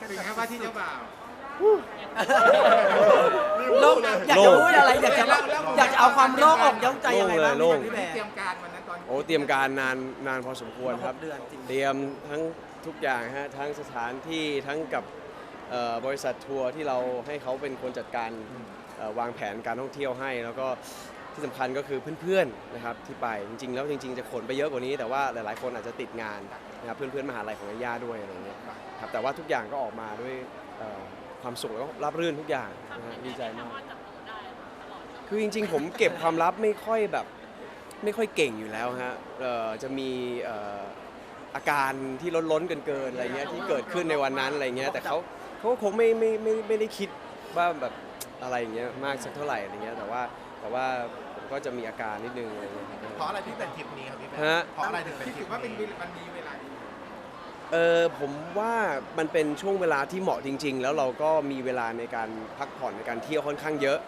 กันเป็นแบบไงว่าที่เจ้าบ่าว โลกอยากจะพูดอะไรอยากจะอยากจะเอาความโล่งอกย่องใจยังไงบ้างโล่งเลยโล่ง พี่แบเตรียร์มการวันนั้นตอนโอ้เตรียมการนานนานพอสมควรครับเดือนจริง เตรียมทั้งทุกอย่างฮะทั้งสถานที่ทั้งกับเอ่อบริษัททัวร์ที่เราให้เขาเป็นคนจัดการเอ่อวางแผนการท่องเที่ยวให้ แล้วก็ ที่สำคัญก็คือเพื่อนๆนะครับที่ไปจริงๆ แล้วจริง ๆ จะขนไปเยอะกว่านี้ แต่ว่าหลายๆ คนอาจจะติดงานนะครับเพื่อนๆมหาลัยของย่าด้วยอะไรเงี้ยครับแต่ว่าทุกอย่างก็ออกมาด้วยเอ่อความสุขแล้วก็ราบรื่นทุกอย่างนะฮะดีใจมาก คือจริงๆ ผมเก็บความลับไม่ค่อยแบบไม่ค่อยเก่งอยู่แล้วฮะเอ่อจะมีเอ่ออาการที่ล้นล้นๆเกินๆอะไรเงี้ยที่เกิดขึ้นในวันนั้นอะไรเงี้ยแต่เขาเขาก็คงไม่ไม่ไม่ไม่ได้คิดว่าแบบอะไรอย่างเงี้ยมากสักเท่าไหร่อะไรเงี้ยแต่ว่าแต่ว่า ก็จะมีอาการนิดนึงอะไรเงี้ยเพราะอะไรที่เป็นทริปนี้ครับพี่แบฮะ เพราะอะไรถึงเป็นที่ทริถืปอว่าเป็นนี้วันนี้เวลาดีเออผมว่ามันเป็นช่วงเวลาที่เหมาะจริง ๆ แล้วเราก็มีเวลาในการพักผ่อนในการเที่ยวค่อนข้างเยอะ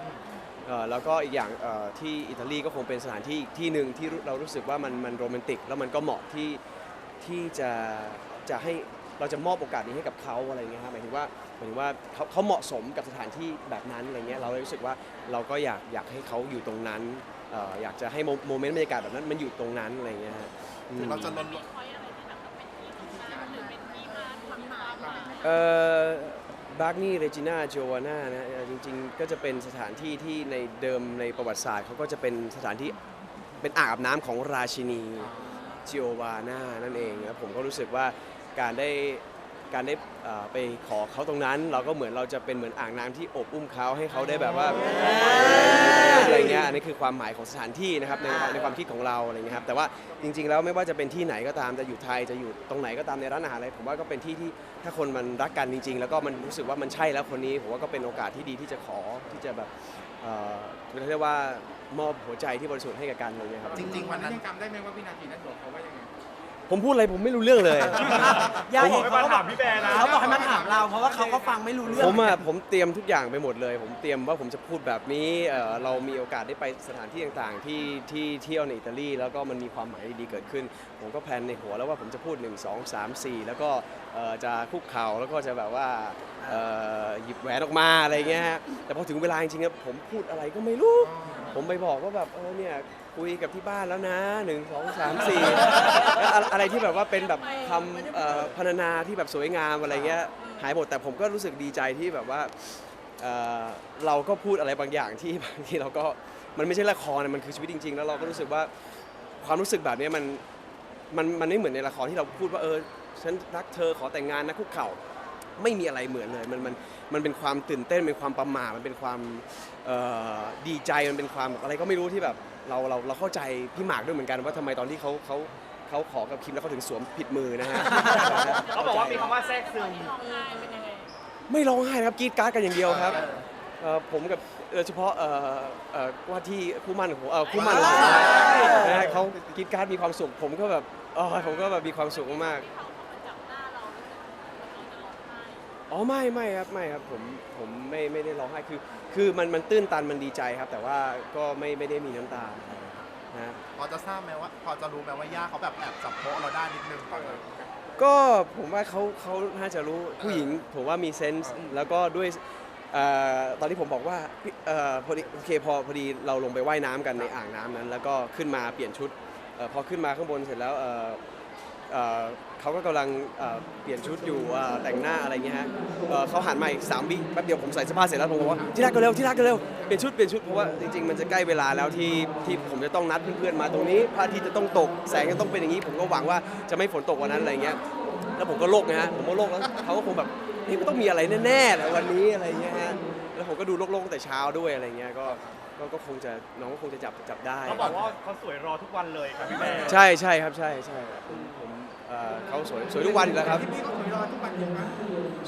เอ่อแล้วก็อีกอย่างเอ่อที่อิตาลีก็คงเป็นสถานที่อีกที่หนึ่งที่เรารู้สึกว่ามันมันโรแมนติก แล้วมันก็เหมาะที่ที่จะจะให้ เราจะมอบโอกาสนี้ให้กับเขาอะไรเงี้ยครับหมายถึงว่าหมายถึงว่าเขาเขาเหมาะสมกับสถานที่แบบนั้นอะไรเงี้ยเราเลยรู้สึกว่าเราก็อยากอยากให้เขาอยู่ตรงนั้นเอ่ออยากจะให้โมโมเมนต์บรรยากาศแบบนั้นมันอยู่ตรงนั้นอะไรเงี้ยฮะอืม เราจะลดเอ่อบาร์กนี่เรจิน่าโจวาน่านะเอ่อจริงๆ ก็จะเป็นสถานที่ที่ในเดิมในประวัติศาสตร์เขาก็จะเป็นสถานที่เป็นอ่างอาบน้ำของราชินีจิโอวาน่านั่นเองนะผมก็รู้สึกว่า การได้การได้เอ่อไปขอเขาตรงนั้น เราก็เหมือนเราจะเป็นเหมือนอ่างน้ำที่อบอุ้มเขาให้เขาได้แบบว่าอะไรเงี้ยอันนี้คือความหมายของสถานที่นะครับในในความคิดของเราอะไรเงี้ยครับแต่ว่าจริง ๆ แล้วไม่ว่าจะเป็นที่ไหนก็ตามจะอยู่ไทยจะอยู่ตรงไหนก็ตามในร้านอาหารอะไรผมว่าก็เป็นที่ที่ถ้าคนมันรักกันจริง ๆ แล้วก็มันรู้สึกว่ามันใช่แล้วคนนี้ผมว่าก็เป็นโอกาสที่ดีที่จะขอที่จะแบบเอ่อเรียกว่ามอบหัวใจที่บริสุทธิ์ให้กับกันอะไรเงี้ยครับ จริง ๆ วันนั้นยังจำได้ไหมว่าวินาทีนั้นบอกเขาว่ายังไง ผมพูดอะไรผมไม่รู้เรื่องเลย ย่าเองไม่เขามาก็บถาอมกพี่แบร์นะ เขาบอกให้มาถามเรา เพราะว่าเขาก็ฟังไม่รู้เรื่องผมอะผมเตรียมทุกอย่างไปหมดเลย ผมเตรียมว่าผมจะพูดแบบนี้เอ่อเรามีโอกาสได้ไปสถานที่ต่างๆ ที่ที่เที่ยวในอิตาลีแล้วก็มันมีความหมายดีๆเกิดขึ้น ผมก็แพลนในหัวแล้วว่าผมจะพูด 1 2 3 4 แล้วก็เอ่อจะคุกเข่าแล้วก็จะแบบว่าเอ่อหยิบแหวนออกมาอะไรเงี้ยฮะแต่พอถึงเวลาจริงๆอะผมพูดอะไรก็ไม่รู้ ผมไปบอกว่าแบบเออเนี่ยคุยกับที่บ้านแล้วนะหนึ่งสองสามสี่แล้วอะไรอะไรที่แบบว่าเป็นแบบคำเอ่อพรรณนาที่แบบสวยงามอะไรเงี้ยหายหมดแต่ผมก็รู้สึกดีใจที่แบบว่าเอ่อเราก็พูดอะไรบางอย่างที่ บางทีเราก็มันไม่ใช่ละครนะมันคือชีวิตจริง ๆ แล้วเราก็รู้สึกว่าความรู้สึกแบบเนี้ยมันมันมันไม่เหมือนในละครที่เราพูดว่าเออฉันรักเธอขอแต่งงานนะคุกเข่า ไม่มีอะไรเหมือนเลย มันมันมันเป็นความตื่นเต้นเป็นความประหม่ามันเป็นความเอ่อดีใจมันเป็นความอะไรก็ไม่รู้ที่แบบเราเราเราเข้าใจพี่หมากด้วยเหมือนกันว่าทำไมตอนที่เขาเขาเขาขอกับคิมแล้วเขาถึงสวมผิดมือนะฮะ เขาบอกว่ามีคำว่าแทรกซึม ไม่ร้องไห้นะครับกรีดกรารกันอย่างเดียวครับเอ่อผมกับโดยเฉพาะเอ่อเอ่อว่าที่คู่หมั่นของผมเอ่อคู่หมั่นของผมนะฮะเขากรีดกรารมีความสุข ผมก็แบบอ๋อผมก็แบบมีความสุขมากๆ อ๋อไม่ไม่ครับไม่ครับผมผมไม่ไม่ได้ร้องไห้คือ คือมันมันตื้นตันมันดีใจครับ แต่ว่าก็ไม่ไม่ได้มีน้ำตานะฮะพอจะทราบไหมว่า พอจะรู้ไหมว่าย่าเขาแบบแอบจับโป๊ะเราได้นิดนึงตอนนั้น ก็ผมว่าเขาเขาน่าจะรู้ผู้หญิง ผมว่ามีเซนส์แล้วก็ด้วยเอ่อตอนที่ผมบอกว่าพี่เอ่อพอดีโอเคพอพอดีเราลงไปว่ายน้ำกันในอ่างน้ำนั้น แล้วก็ขึ้นมาเปลี่ยนชุดเอ่อพอขึ้นมาข้างบนเสร็จแล้วเอ่อ เอ่อเขาก็กำลังเอ่อเปลี่ยนชุดอยู่เอ่อแต่งหน้าอะไรเงี้ยฮะเอ่อเขาหันมาอีกสามวิแป๊บเดียวผมใส่เสื้อผ้าเสร็จแล้วผมบอกว่าที่รักก็เร็วที่รักก็เร็วเปลี่ยนชุดเปลี่ยนชุดเพราะว่าจริงๆมันจะใกล้เวลาแล้วที่ที่ผมจะต้องนัดเพื่อนๆมาตรงนี้พระอาทิตย์จะต้องตกแสงจะต้องเป็นอย่างนี้ ผมก็หวังว่าจะไม่ฝนตกวันนั้นอะไรเงี้ยแล้วผมก็โลกนะฮะผมก็โลกแล้วเขาก็คงแบบนี่มันต้องมีอะไรแน่ๆแหละวันนี้อะไรเงี้ยฮะแล้วผมก็ดูโลกๆตั้งแต่เช้าด้วยอะไรเงี้ยก็ก็ก็คงจะน้องก็คงจะจับจับได้ เขาบอกว่าเขาสวยรอทุกวันเลยครับพี่แบร์ใช่ใช่ครับใช่ใช่ผมผม เอ่อเขาสวยสวยทุกวันอยู่แล้วครับ ที่พี่ก็คุยรอทุกวันจริงไหม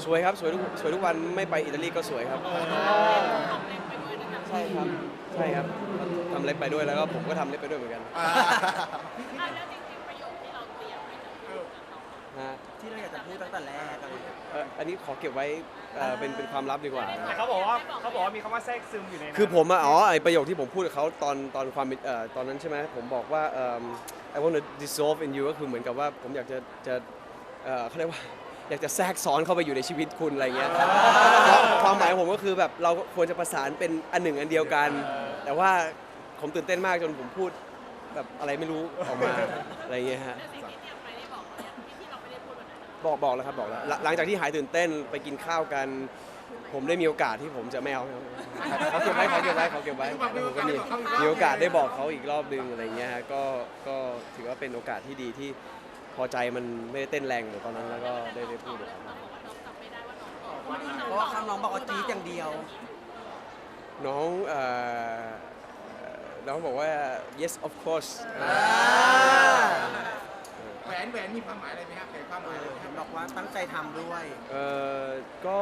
สวยครับสวยทุกสวยทุกวันไม่ไปอิตาลีก็สวยครับ ใช่ครับ ใช่ครับทำเล็บไปด้วยแล้วก็ผมก็ทำเล็บไปด้วยเหมือนกัน อ่าฮะ ที่เราอยากจะ พูดตั้งแต่แรกอะไรอย่างเงี้ยเอ่ออันนี้ขอเก็บไว้เอ่อเป็นเป็นความลับดีกว่า แต่เขาบอกว่าเขาบอกว่ามีคำว่าแทรกซึมอยู่ในนั้นคือผมอะอ๋อไอประโยคที่ผมพูดกับเขาตอนตอนความเป็นเอ่อตอนนั้นใช่ไหมผมบอกว่าเอิ่ม I want to dissolve in you ก็คือเหมือนกับว่าผมอยากจะจะเอ่อเขาเรียกว่า อยากจะแทรกซ้อนเข้าไปอยู่ในชีวิตคุณอะไรเงี้ยความหมายของผมก็คือแบบเราควรจะประสานเป็นอันหนึ่งอันเดียวกัน แต่ว่าผมตื่นเต้นมากจนผมพูดแบบอะไรไม่รู้ออกมาอะไรเงี้ยฮะ บอกบอกแล้วครับบอกแล้วหลังหลังจากที่หายตื่นเต้นไปกินข้าวกัน ผมได้มีโอกาสที่ผมจะไม่เอาเขาเก็บไว้เขาเก็บไว้เขาเก็บไว้ผมก็มีมีโอกาสได้บอกเขาอีกรอบนึงอะไรเงี้ยฮะก็ก็ถือว่าเป็นโอกาสที่ดีที่พอใจมันไม่ได้เต้นแรงเหมือนตอนนั้นแล้วก็ได้ได้พูดกับเขา เพราะว่าคำน้องบอกว่าจี๊ดอย่างเดียว น้องเอ่อเอ่อน้องบอกว่า yes of course แหวนแหวนมีความหมายอะไรไหมครับแหวนความหมายอะไรไหมคเห็รับนบอกว่าตั้งใจทำด้วย เออก็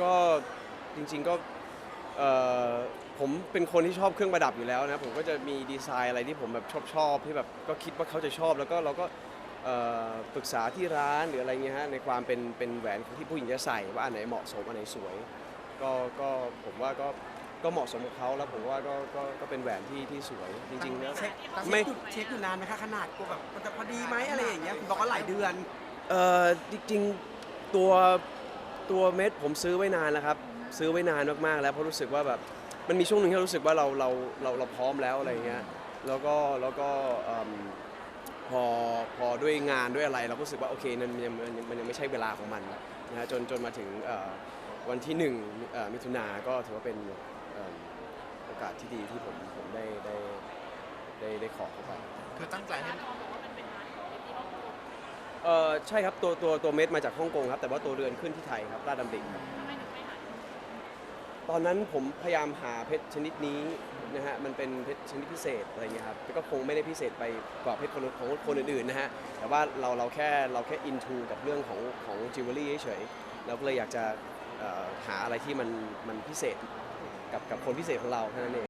ก็จริงๆก็เออผมเป็นคนที่ชอบเครื่องประดับอยู่แล้วนะผมก็จะมีดีไซน์อะไรที่ผมแบบชอบชอบที่แบบก็คิดว่าเขาจะชอบ แล้วก็เราก็เอ่อปรึกษาที่ร้านหรืออะไรเงี้ยฮะในความเป็นเป็นแหวนที่ผู้หญิงจะใส่ว่าอันไหนเหมาะสมอันไหนสวย ก็ก็ผมว่าก็ ก็เหมาะสมกับเขาแล้วผมว่าก็ก็ก็เป็นแหวนที่ที่สวยจริงๆแล้ว เช็คไม่ เช็คอยู่เช็คอยู่นานไหมคะขนาดกลัวแบบมันจะพอดีไหมอะไรอย่างเงี้ยคุณบอกว่าหลายเดือน เออจริงๆตัวตัวเม็ดผมซื้อไว้นานแล้วครับ ซื้อไว้นานมากๆแล้วเพราะรู้สึกว่าแบบมันมีช่วงหนึ่งที่เรารู้สึกว่าเราเราเราเราพร้อมแล้วอะไรเงี้ยแล้วก็แล้วก็เอิ่มพอพอด้วยงานด้วยอะไรเราก็รู้สึกว่าโอเคมันมันยังมันยังมันยังไม่ใช่เวลาของมันนะฮะจนจนมาถึงเอ่อวันที่หนึ่งเอ่อมิถุนาก็ถือว่าเป็นเอิ่มโอกาสที่ดีที่ผมผมได้ได้ได้ได้ขอเข้าไป คือตั้งใจให้เออใช่ครับตัวตัวตัวเม็ดมาจากฮ่องกงครับ แต่ว่าตัวเรือนขึ้นที่ไทยครับราชดำริครับตอนนั้นผมพยายามหาเพชรชนิดนี้นะฮะมันเป็นเพชรชนิดพิเศษอะไรเงี้ยครับก็คงไม่ได้พิเศษไปกว่าเพชรคนของคนอื่นๆนะฮะแต่ว่าเราเราแค่เราแค่อินทูกับเรื่องของของจิวเวลรี่เฉยๆเราก็เลยอยากจะเอ่อหาอะไรที่มันมันพิเศษ กับกับคนพิเศษของเราแค่นั้นเอง